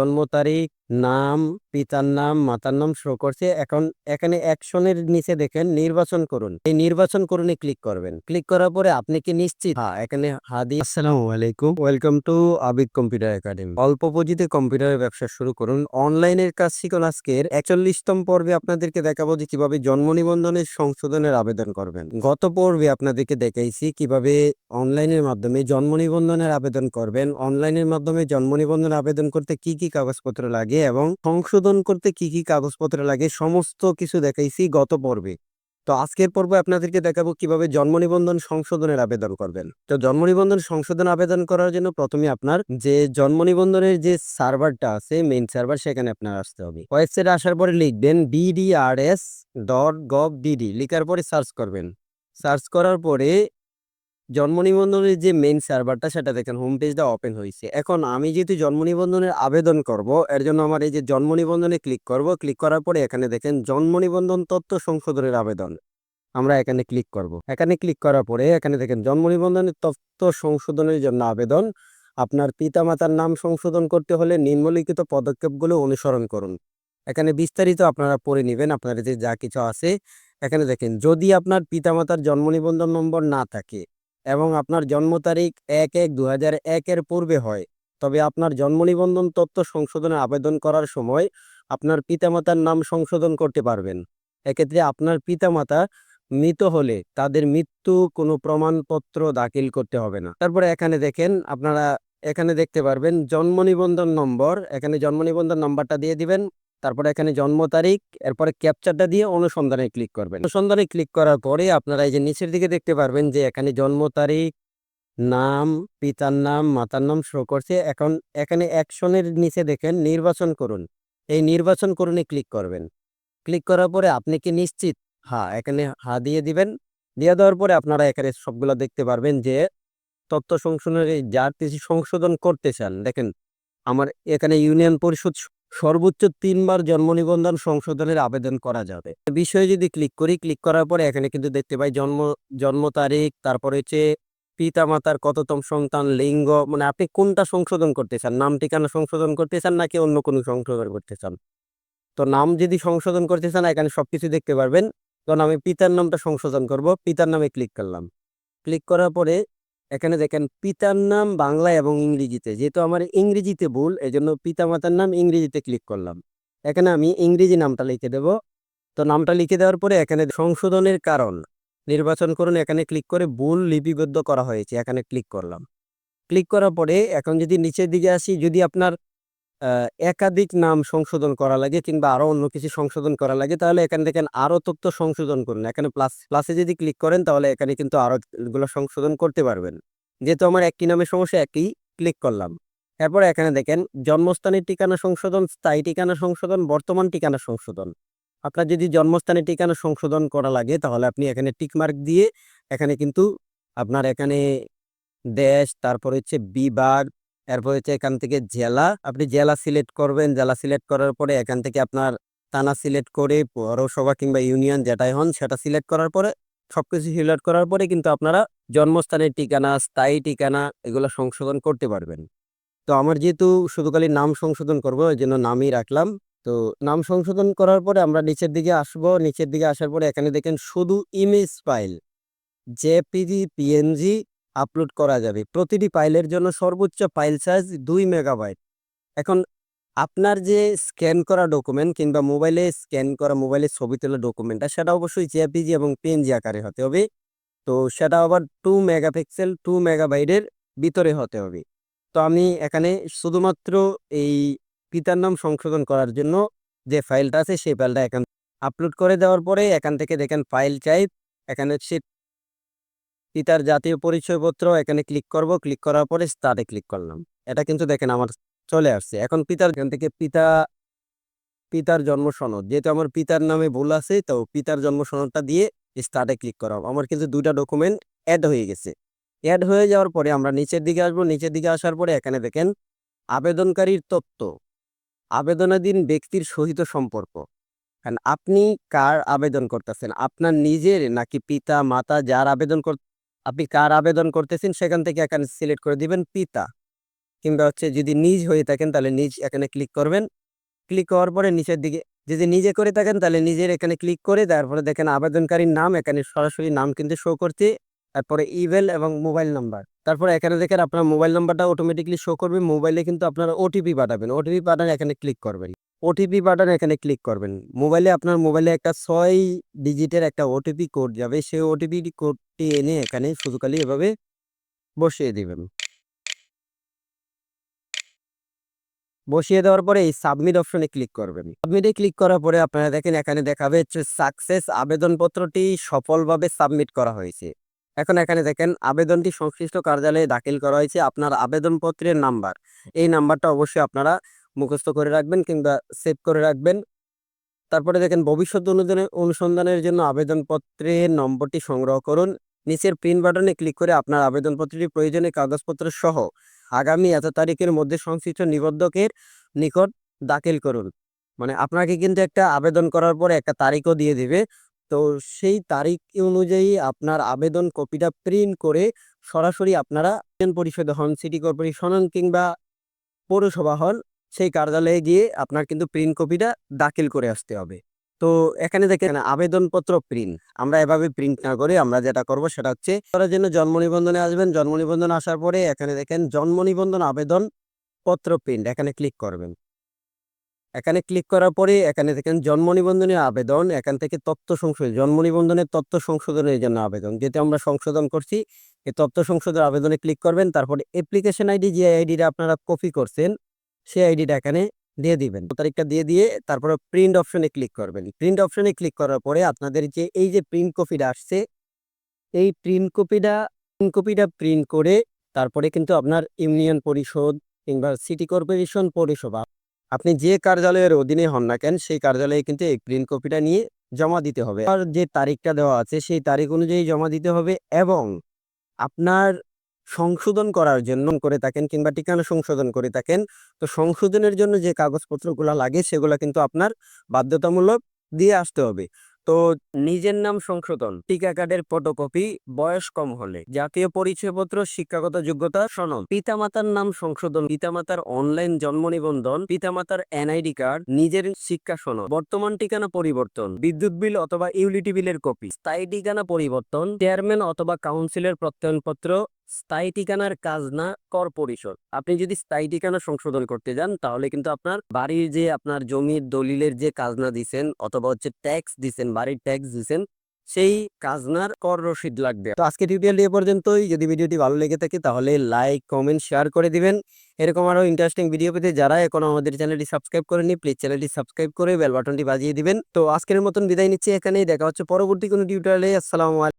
জন্ম তারিখ নাম পিতার নাম মাতার নাম শো করছে। এখন এখানে অ্যাকশনের নিচে দেখেন নির্বাচন করুন। এই নির্বাচন করুনে ক্লিক করবেন। ক্লিক করার পরে আপনি কি নিশ্চিত? হ্যাঁ এখানে হাদি আসসালামু আলাইকুম। Welcome to Abid computer academy অল্প পুঁজিতে কম্পিউটারের ব্যবসা শুরু করুন। অনলাইনের কাজ শিখুন আজকের। একচল্লিশতম পর্বে আপনাদেরকে দেখাবো যে কীভাবে জন্ম নিবন্ধনের সংশোধনের আবেদন করবেন। গত পর্বে আপনাদেরকে দেখাইছি কীভাবে অনলাইনের মাধ্যমে জন্ম নিবন্ধনের আবেদন করবেন। অনলাইনের মাধ্যমে জন্ম নিবন্ধন আবেদন করতে কি কি কাগজপত্র লাগে এবং সংশোধন করতে কি কি কাগজপত্র লাগে, সমস্ত কিছু দেখাইছি গত পর্বে। তো আজকের পর্বে আপনাদেরকে দেখাবো কীভাবে জন্ম নিবন্ধন সংশোধনের আবেদন করবেন। তো জন্ম নিবন্ধন সংশোধন আবেদন করার জন্য প্রথমে আপনার যে জন্ম নিবন্ধনের যে সার্ভারটা আছে মেইন সার্ভার, সেখানে আপনার আসতে হবে। ওয়েবসাইটে আসার পরে লিখবেন বিডিআরএস ডট গভ ডিডি লিখার পরে সার্চ করবেন। সার্চ করার পরে জন্ম নিবন্ধনের যে মেইন সার্ভারটা সেটা দেখেন হোম পেজটা ওপেন হয়েছে এখন আমি যেহেতু জন্ম নিবন্ধনের আবেদন করব এর জন্য আমার এই যে জন্ম নিবন্ধনে ক্লিক করব ক্লিক করার পরে এখানে দেখেন, জন্ম নিবন্ধন তথ্য সংশোধনের আবেদন আমরা এখানে ক্লিক করব। এখানে ক্লিক করার পরে এখানে দেখেন, জন্ম নিবন্ধনের তথ্য সংশোধনের জন্য আবেদন। আপনার পিতামাতার নাম সংশোধন করতে হলে নিম্নলিখিত পদক্ষেপগুলো অনুসরণ করুন। এখানে বিস্তারিত আপনারা পড়ে নেবেন আপনার যে যা কিছু আছে। এখানে দেখেন, যদি আপনার পিতামাতার জন্ম নিবন্ধন নম্বর না থাকে এবং আপনার জন্ম তারিখ এক এক দু হাজার একের পূর্বে হয়। তবে আপনার জন্ম নিবন্ধন তথ্য সংশোধনে আবেদন করার সময় আপনার পিতামাতার নাম সংশোধন করতে পারবেন। এক্ষেত্রে আপনার পিতামাতা মৃত হলে তাদের মৃত্যু কোনো প্রমাণপত্র দাখিল করতে হবে না। তারপরে এখানে দেখেন, আপনারা এখানে দেখতে পারবেন জন্ম নিবন্ধন নম্বর। এখানে জন্ম নিবন্ধন নম্বরটা দিয়ে দিবেন। তারপরে এখানে জন্ম তারিখ, এরপরে ক্যাপচারটা দিয়ে অনুসন্ধানে ক্লিক করবেন। অনুসন্ধানে ক্লিক করার পরে আপনারা এই যে নিচের দিকে দেখতে পারবেন যে এখানে জন্ম তারিখ, নাম, পিতার নাম, মাতার নাম শো করছে। এখন এখানে অ্যাকশনের নিচে দেখেন নির্বাচন করুন। এই নির্বাচন করুনে ক্লিক করবেন। ক্লিক করার পরে আপনি কি নিশ্চিত? হ্যাঁ এখানে হা দিয়ে দিবেন। দিয়ে দেওয়ার পরে আপনারা এখানে সবগুলো দেখতে পারবেন যে তথ্য সংশোধনের যার কিছু সংশোধন করতে চান। দেখেন, আমার এখানে ইউনিয়ন পরিষদ সর্বোচ্চ তিনবার জন্ম নিবন্ধন সংশোধনের আবেদন করা যাবে। বিষয়ে যদি ক্লিক করি, ক্লিক করার পরে এখানে কিন্তু দেখতে পাই জন্ম জন্ম তারিখ, তারপরে হচ্ছে পিতা মাতার কততম সন্তান, লিঙ্গ মানে আপনি কোনটা সংশোধন করতে চান? নাম, ঠিকানা সংশোধন করতে চান নাকি অন্য কোনো সংশোধন করতে চান? তো নাম যদি সংশোধন করতে চান, এখানে সবকিছু দেখতে পারবেন। তখন আমি পিতার নামটা সংশোধন করব, পিতার নামে ক্লিক করলাম। ক্লিক করার পরে এখানে দেখেন পিতার নাম বাংলা এবং ইংরেজিতে। যেহেতু আমার ইংরেজিতে ভুল এই জন্য পিতা মাতার নাম ইংরেজিতে ক্লিক করলাম। এখানে আমি ইংরেজি নামটা লিখে দেব। তো নামটা লিখে দেওয়ার পরে এখানে সংশোধনের কারণ নির্বাচন করুন। এখানে ক্লিক করে ভুল লিপিবদ্ধ করা হয়েছে। এখানে ক্লিক করলাম। ক্লিক করার পরে এখন যদি নিচের দিকে আসি, যদি আপনার একাধিক নাম সংশোধন করা লাগে কিংবা আরও অন্য কিছু সংশোধন করা লাগে, তাহলে এখানে দেখেন আরও তথ্য সংশোধন করুন। এখানে প্লাস প্লাসে যদি ক্লিক করেন, তাহলে এখানে কিন্তু আরও গুলো সংশোধন করতে পারবেন। যেহেতু আমার একই নামের সমস্যা, একই ক্লিক করলাম। এরপর এখানে দেখেন, জন্মস্থানের ঠিকানা সংশোধন, স্থায়ী ঠিকানা সংশোধন, বর্তমান ঠিকানা সংশোধন। আপনার যদি জন্মস্থানের ঠিকানা সংশোধন করা লাগে, তাহলে আপনি এখানে টিকমার্ক দিয়ে এখানে কিন্তু আপনার এখানে দেশ, তারপর হচ্ছে বিভাগ এরপর হচ্ছে এখান থেকে জেলা, আপনি জেলা সিলেক্ট করবেন। জেলা সিলেক্ট করার পরে এখান থেকে আপনার থানা সিলেক্ট করে পৌরসভা কিংবা ইউনিয়ন যেটাই হন সেটা সিলেক্ট করার পরে সবকিছু সিলেক্ট করার পরে কিন্তু আপনারা জন্মস্থানের ঠিকানা, স্থায়ী ঠিকানা এগুলো সংশোধন করতে পারবেন। তো আমার যেহেতু শুধু খালি নাম সংশোধন করব, ওই জন্য নামই রাখলাম। তো নাম সংশোধন করার পরে আমরা নিচের দিকে আসব। নিচের দিকে আসার পরে এখানে দেখেন শুধু image file JPG PNG upload করা যাবে। প্রতিটি ফাইলের জন্য সর্বোচ্চ ফাইল সাইজ দুই মেগাবাইট এখন আপনার যে স্ক্যান করা ডকুমেন্ট কিংবা মোবাইলে স্ক্যান করা মোবাইলে ছবি তোলা ডকুমেন্টটা সেটা অবশ্যই জেপিজি এবং পিএনজি আকারে হতে হবে। তো সেটা আবার টু মেগাপিক্সেল টু মেগাবাইটের ভিতরে হতে হবে। তো আমি এখানে শুধুমাত্র এই পিতার নাম সংশোধন করার জন্য যে ফাইলটা আছে, সেই ফাইলটা এখান আপলোড করে দেওয়ার পরে এখান থেকে দেখেন ফাইল চাই এখানে হচ্ছে পিতার জাতীয় পরিচয়পত্র, এখানে ক্লিক করব ক্লিক করার পরে স্টার্টে ক্লিক করলাম। এটা কিন্তু দেখেন আমার চলে আসছে। এখন পিতার, এখান থেকে পিতা, পিতার জন্ম সনদ যেহেতু আমার পিতার নামে ভুল আছে, তো পিতার জন্ম সনদটা দিয়ে স্টার্টে ক্লিক করা হবে। আমার কিন্তু দুইটা ডকুমেন্ট অ্যাড হয়ে গেছে। অ্যাড হয়ে যাওয়ার পরে আমরা নিচের দিকে আসব। নিচের দিকে আসার পরে এখানে দেখেন আবেদনকারীর তথ্য, আবেদনাধীন ব্যক্তির সহিত সম্পর্ক। কারণ আপনি কার আবেদন করতেছেন? আপনার নিজের নাকি পিতা, মাতা যার আবেদন কর আপনি কার আবেদন করতেছেন সেখান থেকে এখানে সিলেক্ট করে দিবেন পিতা। কিংবা হচ্ছে যদি নিজ হয়ে থাকেন তাহলে নিজ এখানে ক্লিক করবেন। ক্লিক করার পরে নিচের দিকে যদি নিজে করে থাকেন তাহলে নিজের এখানে ক্লিক করে তারপরে দেখেন আবেদনকারীর নাম, এখানে সরাসরি নাম কিন্তু শো করছে। তারপরে ইমেল এবং মোবাইল নাম্বার তারপরে এখানে দেখেন আপনার মোবাইল নাম্বারটা অটোমেটিকলি শো করবে। মোবাইলে কিন্তু আপনারা ওটিপি পাঠাবেন। ওটিপি পাঠান, এখানে ক্লিক করবেন। ওটিপি পাঠান এখানে ক্লিক করবেন। মোবাইলে আপনার মোবাইলে একটা ছয় ডিজিটের একটা ওটিপি কোড যাবে। সেই ওটিপি কোডটি এনে এখানে শুধু খালি এভাবে বসিয়ে দেবেন। বসিয়ে দেওয়ার পরে এই সাবমিট অপশনে ক্লিক করবেন। সাবমিটে ক্লিক করার পরে আপনারা দেখেন এখানে দেখাবে হচ্ছে সাকসেস আবেদনপত্রটি সফলভাবে সাবমিট করা হয়েছে। এখন এখানে দেখেন আবেদনটি সংশ্লিষ্ট কার্যালয়ে দাখিল করা হয়েছে। আপনার আবেদনপত্রের নাম্বার। এই নাম্বারটা অবশ্যই আপনারা মুখস্থ করে রাখবেন কিংবা সেভ করে রাখবেন। তারপরে দেখেন ভবিষ্যৎ অনুদানের অনুসন্ধানের জন্য আবেদনপত্রের নম্বরটি সংগ্রহ করুন। নিচের প্রিন্ট বাটনে ক্লিক করে আপনার আবেদনপত্রটি প্রয়োজনীয় কাগজপত্র সহ আগামী এত তারিখের মধ্যে সংশ্লিষ্ট নিবন্ধকের নিকট দাখিল করুন। মানে আপনাকে কিন্তু একটা আবেদন করার পরে একটা তারিখও দিয়ে দেবে। তো সেই তারিখ অনুযায়ী আপনার আবেদন কপিটা প্রিন্ট করে সরাসরি আপনারা পরিষদ হন সিটি কর্পোরেশন কিংবা পৌরসভা হন সেই কার্যালয়ে গিয়ে আপনার কিন্তু প্রিন্ট কপিটা দাখিল করে আসতে হবে। তো এখানে দেখেন, আবেদনপত্র প্রিন্ট আমরা এভাবে প্রিন্ট না করে আমরা যেটা করব সেটা হচ্ছে করার জন্য জন্ম নিবন্ধনে আসবেন, জন্ম নিবন্ধন আসার পরে এখানে দেখেন, জন্ম নিবন্ধন আবেদন পত্র প্রিন্ট এখানে ক্লিক করবেন। এখানে ক্লিক করার পরে এখানে দেখেন, জন্ম নিবন্ধনের আবেদন, এখান থেকে তথ্য সংশোধন, জন্ম নিবন্ধনের তথ্য সংশোধনের জন্য আবেদন, যেটা আমরা সংশোধন করছি। এই তথ্য সংশোধন আবেদনে ক্লিক করবেন, তারপরে অ্যাপ্লিকেশন আইডি যে আইডিটা আপনারা কপি করছেন সেই আইডিটা এখানে দিয়ে দিবেন। তারিখটা দিয়ে দিয়ে তারপরে প্রিন্ট অপশনে ক্লিক করবেন। প্রিন্ট অপশনে ক্লিক করার পরে আপনাদের যে এই যে প্রিন্ট কপিটা আসছে, এই প্রিন্ট কপিটা প্রিন্ট কপিটা প্রিন্ট করে তারপরে কিন্তু আপনার ইউনিয়ন পরিষদ কিংবা সিটি কর্পোরেশন পরিষেবা, আপনি যে কার্যালয়ের অধীনে হন না কেন, সেই কার্যালয়ে কিন্তু এই প্রিন্ট কপিটা নিয়ে জমা দিতে হবে। আর যে তারিখটা দেওয়া আছে, সেই তারিখ অনুযায়ী জমা দিতে হবে এবং আপনার সংশোধন করার জন্য করে থাকেন কিংবা ঠিকানা সংশোধন করে থাকেন, তো সংশোধনের জন্য যে কাগজপত্রগুলো লাগে সেগুলো কিন্তু আপনার বাধ্যতামূলক দিয়ে আসতে হবে। তো নিজের নাম সংশোধন, টিকা কার্ডের ফটোকপি, বয়স কম হলে, জাতীয় পরিচয়পত্র, শিক্ষাগত যোগ্যতা, সনদ, পিতামাতার নাম সংশোধন, পিতামাতার অনলাইন জন্ম নিবন্ধন, পিতামাতার এনআইডি কার্ড, নিজের শিক্ষা সনদ, বর্তমান ঠিকানা পরিবর্তন, বিদ্যুৎ বিল অথবা ইউলিটি বিলের কপি, স্থায়ী ঠিকানা পরিবর্তন, চেয়ারম্যান অথবা কাউন্সিলের প্রত্যয়নপত্র স্থায়ী ঠিকানার কাজ না কর পরিশোধ আপনি যদি স্থায়ী ঠিকানা সংশোধন করতে যান, তাহলে কিন্তু আপনার বাড়ির যে আপনার জমির দলিলের যে কাজনা দিছেন অথবা হচ্ছে ট্যাক্স দিছেন, বাড়ির ট্যাক্স দিছেন, সেই কাজনার কর রসিদ লাগবে। তো আজকে টিউটোরিয়াল এ পর্যন্তই। যদি ভিডিওটি ভালো লেগে থাকে, তাহলে লাইক কমেন্ট শেয়ার করে দিবেন। এরকম আরও ইন্টারেস্টিং ভিডিও পেতে যারা এখন আমাদের চ্যানেলটি সাবস্ক্রাইব করেনি প্লিজ চ্যানেলটি সাবস্ক্রাইব করে বেল বাটনটি বাজিয়ে দিবেন। তো আজকের মতন বিদায় নিচ্ছি এখানেই। দেখা হচ্ছে পরবর্তী কোনো টিউটোরিয়ালে আসসালামু আলাইকুম।